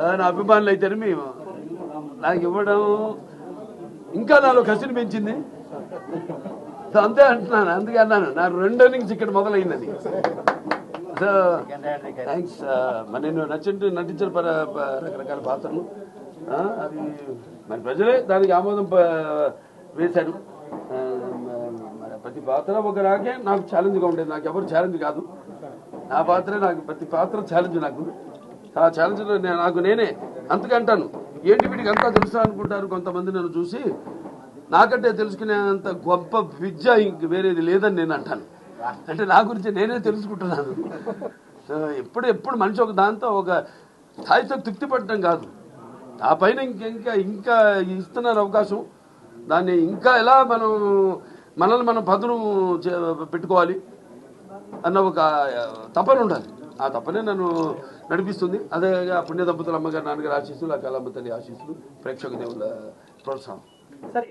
నా అభిమానులు అయితేనే మేము. నాకు ఇవ్వడం ఇంకా నాలో కసిని పెంచింది. సో అంతే అంటున్నాను అందుకే అన్నాను నా రెండో నుంచి ఇక్కడ మొదలైంది సో థ్యాంక్స్ మరి నేను నచ్చింటి నటించిన పర ప- రకరకాల పాత్రలు. అవి అది మరి ప్రజలే దానికి ఆమోదం వేశారు. మరి ప్రతి పాత్ర ఒక రాకే నాకు ఛాలెంజ్గా ఉండేది. నాకు ఎవరు ఛాలెంజ్ కాదు. నా పాత్రే నాకు ప్రతి పాత్ర ఛాలెంజ్ నాకు. ఆ ఛాలెంజ్ నాకు నేనే అంతకంటాను ఏంటి వీటికి అంతా తెలుసా అనుకుంటారు కొంతమంది నన్ను చూసి? నాకంటే తెలుసుకునేంత గొప్ప విద్య ఇంక వేరేది లేదని నేను అంటాను. అంటే నా గురించి నేనే తెలుసుకుంటున్నాను. ఎప్పుడు ఎప్పుడు మనిషి ఒక దాంతో ఒక స్థాయితో తృప్తి పడటం కాదు. ఆ పైన ఇంకా ఇంకా ఇస్తున్నారు అవకాశం. దాన్ని ఇంకా ఎలా మనం మనల్ని మనం పదును చే- పెట్టుకోవాలి అన్న ఒక తపన ఉండాలి. ఆ తప్పనే నన్ను నడిపిస్తుంది. అదే పుణ్య దంపతుల అమ్మగారు నాన్నగారు ఆశీస్సులు ఆ కళమ్మ తల్లి ఆశీస్సులు ప్రేక్షక దేవుల ప్రోత్సాహం.